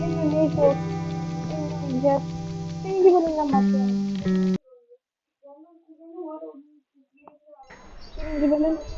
했는데 이거 이제 생기고 된단 말이야. 지금 집에는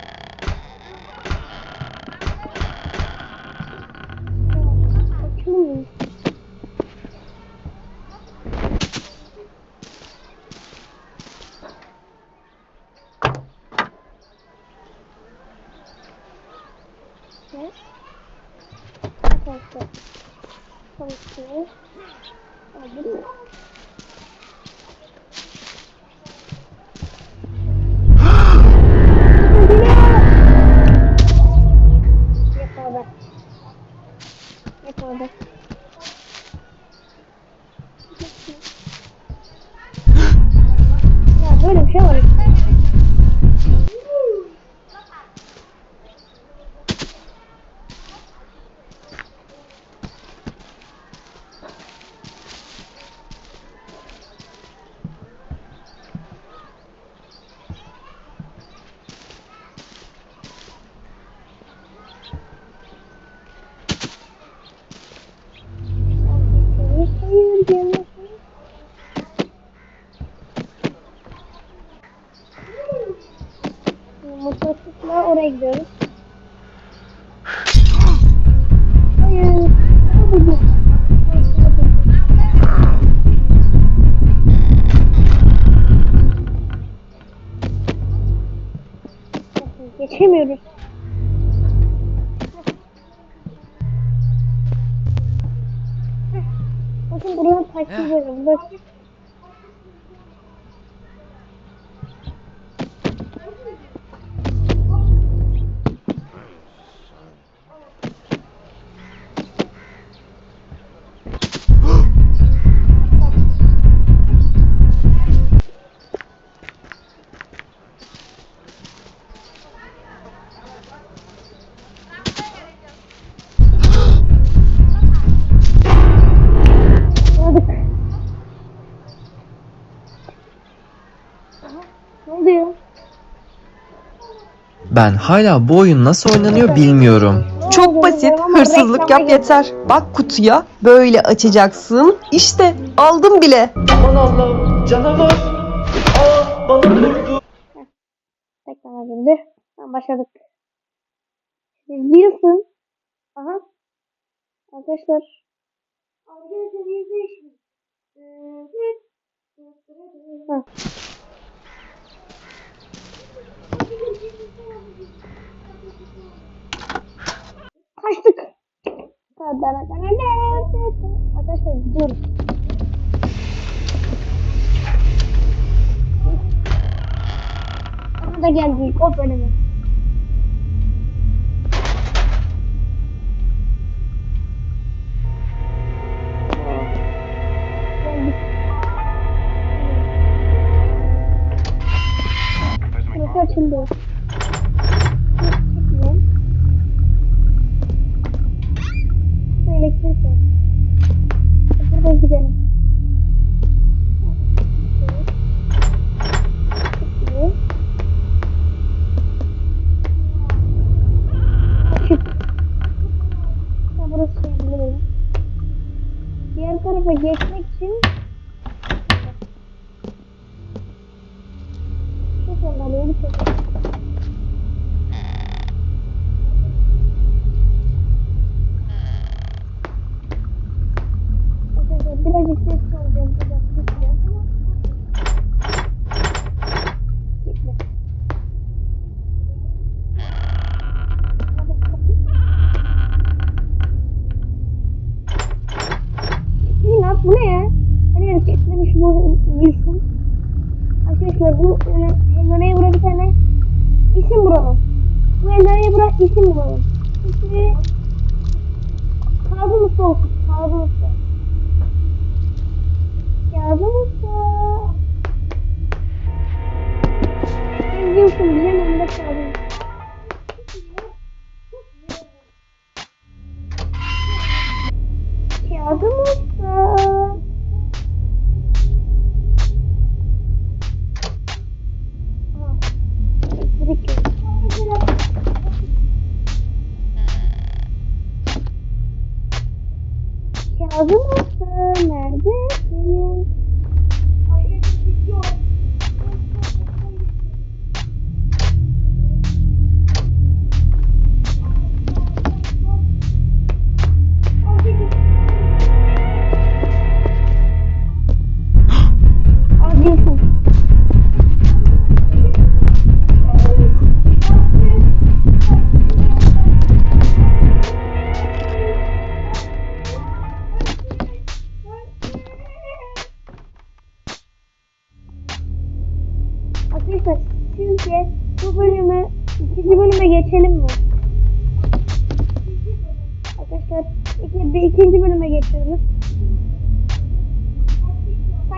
Geçemiyoruz. Bakın buradan takip ediyorum. Bak. Ben hala bu oyun nasıl oynanıyor bilmiyorum. Çok basit. Hırsızlık yap yeter. Bak kutuya böyle açacaksın. İşte aldım bile. Aman Allah'ım canavar. Aa bana vurdu. Tekrar girdi. Tamam başladık. Wilson. Aha. Arkadaşlar. Arkadaşlar yüzde Ha. Kaçtık. Arkadaşlar dur. Aha da geldik o bölümü. Geldik. Yeah, was struggling. Here, can I get you? Bu ne ya? Hani hareketlemiş bu Wilson. Arkadaşlar bu Helvana'ya bura bir tane isim bulalım. Bu Helvana'ya bura isim bulalım. İsmi Kazım Usta olsun. Kazım Usta. Kazım Usta. Hem Wilson diyeceğim hem de Kazım Usta. Kazım Usta.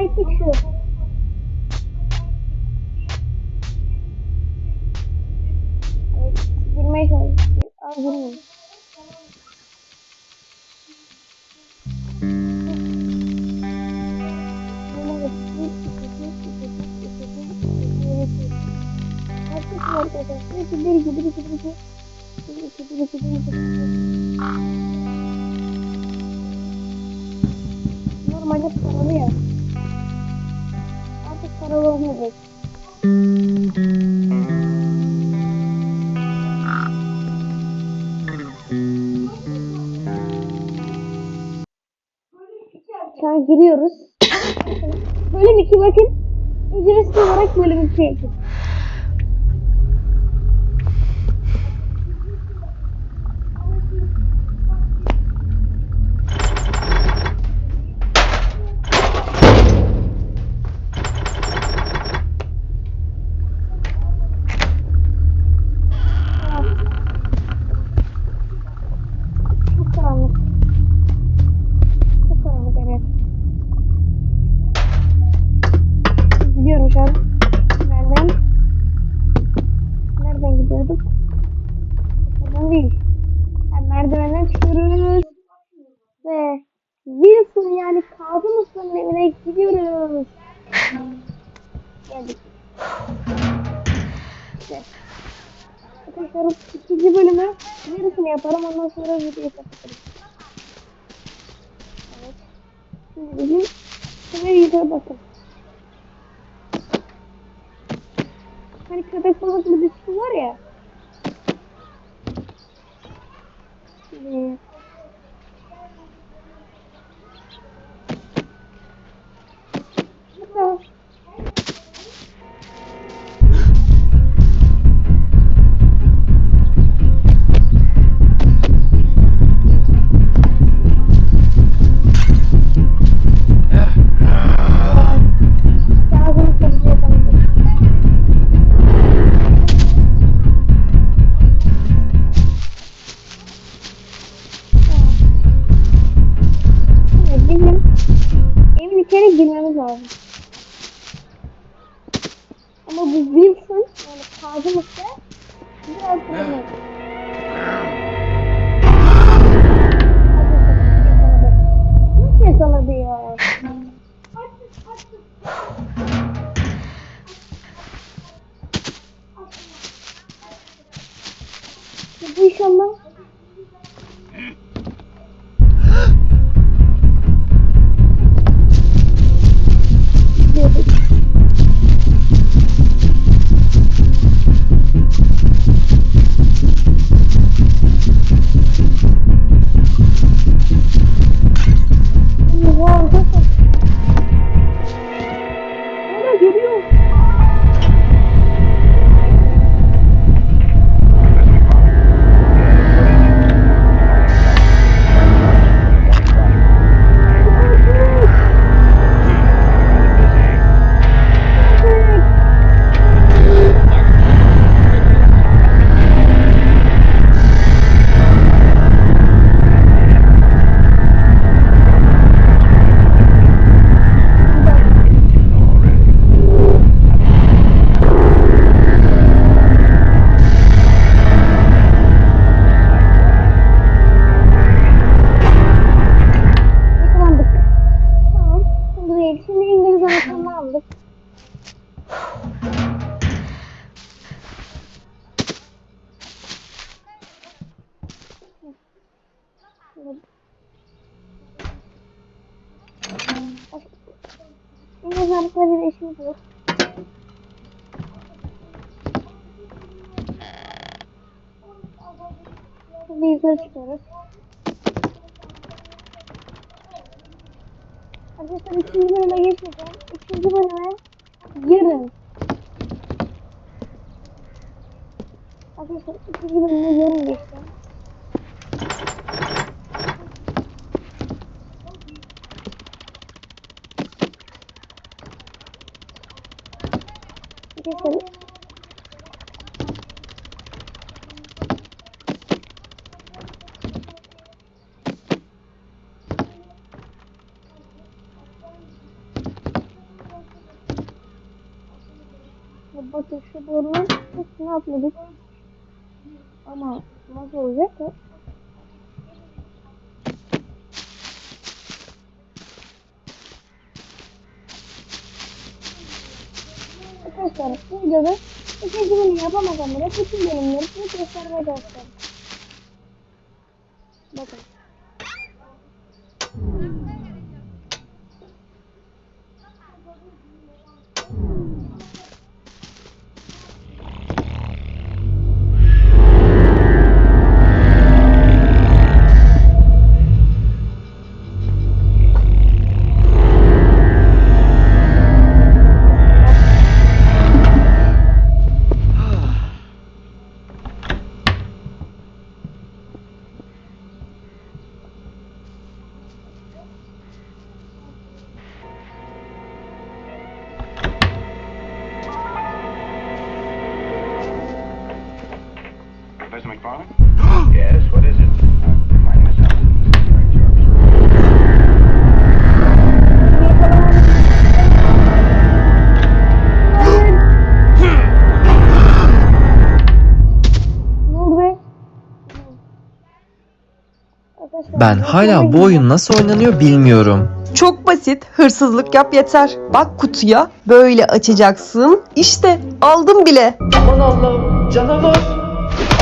my picture. Wait, give my phone. Oh, give me. Geldik. İşte. Arkadaşlar ikinci bölümü yarısını yaparım ondan sonra videoyu kapatırım. Evet. Şimdi bizim senaryoya bakın. Hani köpek balıklı bir su var ya. Şimdi Kazım Usta Mezarlıkta bir işimiz yok. Şimdi yukarı çıkıyoruz. Arkadaşlar üçüncü bölüme geçmeyeceğim. Üçüncü bölüme yarın. Arkadaşlar üçüncü bölüme yarın geçeceğim. Arkadaşlar Ya Bakın şu borunun üstüne atladık. Ama nasıl olacak ki? Arkadaşlar bu videoda ikinci bölüm yapamasam bile bütün bölümleri size göstermeye çalışacağım. Ben hala bu oyun nasıl oynanıyor bilmiyorum. Çok basit. Hırsızlık yap yeter. Bak kutuya böyle açacaksın. İşte aldım bile. Aman Allah'ım canavar.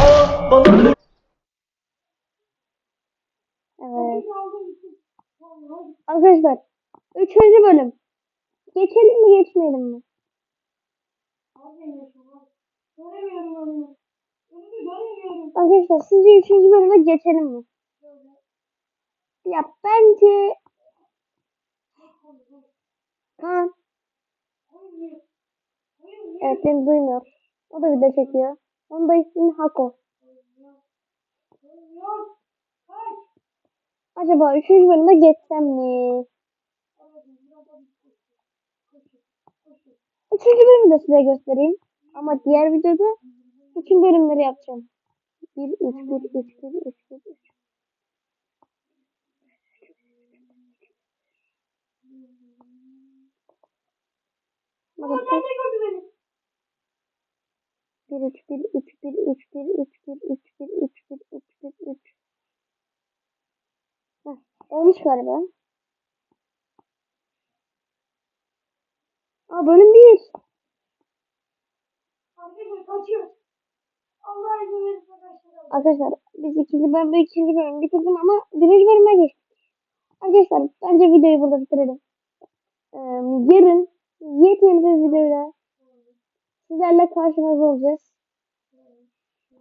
Aa bana Evet. Arkadaşlar, üçüncü bölüm. Geçelim mi geçmeyelim mi? Arkadaşlar sizce üçüncü bölüme geçelim mi? Ya bence... Kaan. Evet beni duymuyor. O da video çekiyor. Onun da ismi Hako. Acaba üçüncü bölüme geçsem mi? Üçüncü bölümü de size göstereyim. Ama diğer videoda bütün bölümleri yapacağım. 1, 3, 1, 3, 1, 3, 1, 3. Bakın kaç? 1, 3, 1, 3, 1, 3, 1, 3, 1, 3, 1, 3, 1, 3, 1, 3. Heh, olmuş galiba. Aa bölüm 1. Arkadaşlar biz ikinci bölüm, ikinci bölüm bitirdim ama birinci bölüme geçtik. Arkadaşlar bence videoyu burada bitirelim. Ee, yarın yepyeni bir videoyla sizlerle karşınızda olacağız.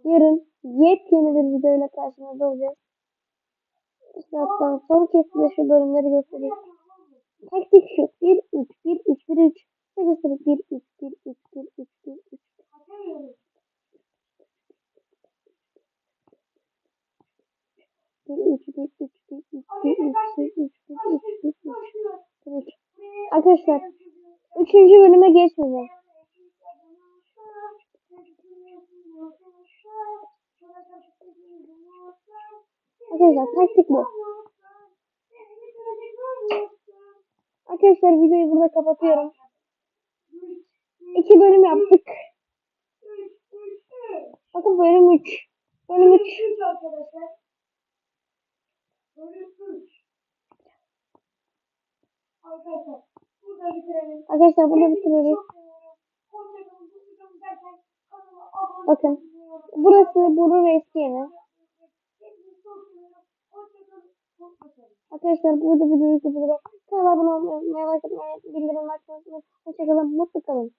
Yarın yepyeni bir videoyla karşınızda olacağız. İşte hatta son kez size şu bölümleri göstereyim. Taktik şu. 1, 3, 1, 3, 1, 3. Size göstereyim. 1, 3, 1, 3, 1, 3, 1, 3. Bir, üç, bir, üç, bir, üç, bir, üç, bir, üç, bir, üç, bir, üç, bir, üç. Arkadaşlar, üçüncü bölüme geçmeyeceğim. Arkadaşlar taktik bu. Arkadaşlar videoyu burada kapatıyorum. İki bölüm yaptık. Bakın bölüm 3. Bölüm 3. Arkadaşlar burada bitiriyoruz. Bakın. Burası Buru eski yeri. Arkadaşlar burada videoyu kapatacağım. Kanala abone olmayı, like atmayı, bildirim açmayı unutmayın. Hoşçakalın, mutlu kalın.